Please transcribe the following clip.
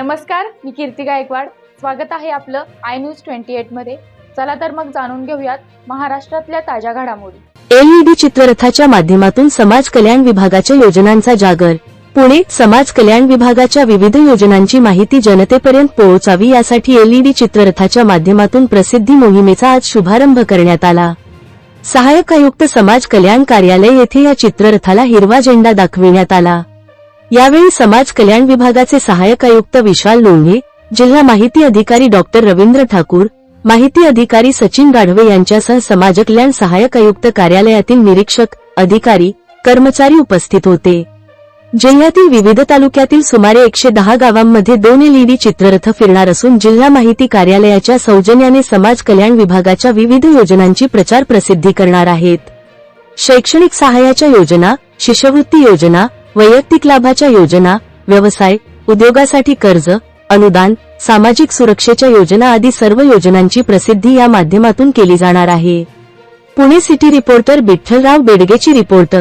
नमस्कार मी कीर्ती गायकवाड. स्वागत आहे आपलं आय न्यूज ट्वेंटी एटमध्ये. चला तर मग जाणून घेऊयात महाराष्ट्रातल्या ताज्या घडामोडी. एलईडी चित्ररथाच्या माध्यमातून समाज कल्याण विभागाच्या योजनांचा जागर. पुणे समाज कल्याण विभागाच्या विविध योजनांची माहिती जनतेपर्यंत पोहोचावी यासाठी एलईडी चित्ररथाच्या माध्यमातून प्रसिद्धी मोहिमेचा आज शुभारंभ करण्यात आला. सहाय्यक आयुक्त समाज कल्याण कार्यालय येथे या चित्ररथाला हिरवा झेंडा दाखविण्यात आला. यावेळी समाज कल्याण विभागाचे सहाय्यक आयुक्त विशाल लोंढे जिल्हा माहिती अधिकारी डॉक्टर रवींद्र ठाकूर माहिती अधिकारी सचिन गाढवे यांच्यासह समाज कल्याण सहाय्यक आयुक्त कार्यालयातील निरीक्षक अधिकारी कर्मचारी उपस्थित होते. जिल्ह्यातील विविध तालुक्यातील सुमारे एकशे दहा गावांमध्ये दोन एलईडी चित्ररथ फिरणार असून जिल्हा माहिती कार्यालयाच्या सौजन्याने समाज कल्याण विभागाच्या विविध योजनांची प्रचार प्रसिद्धी करणार आहेत. शैक्षणिक सहाय्याच्या योजना शिष्यवृत्ती योजना वैयक्तिक लाभाच्या योजना व्यवसाय उद्योगासाठी कर्ज अनुदान सामाजिक सुरक्षेच्या योजना आदी सर्व योजनांची प्रसिद्धी या माध्यमातून केली जाणार आहे. पुणे सिटी रिपोर्टर विठ्ठलराव बेडगेची रिपोर्ट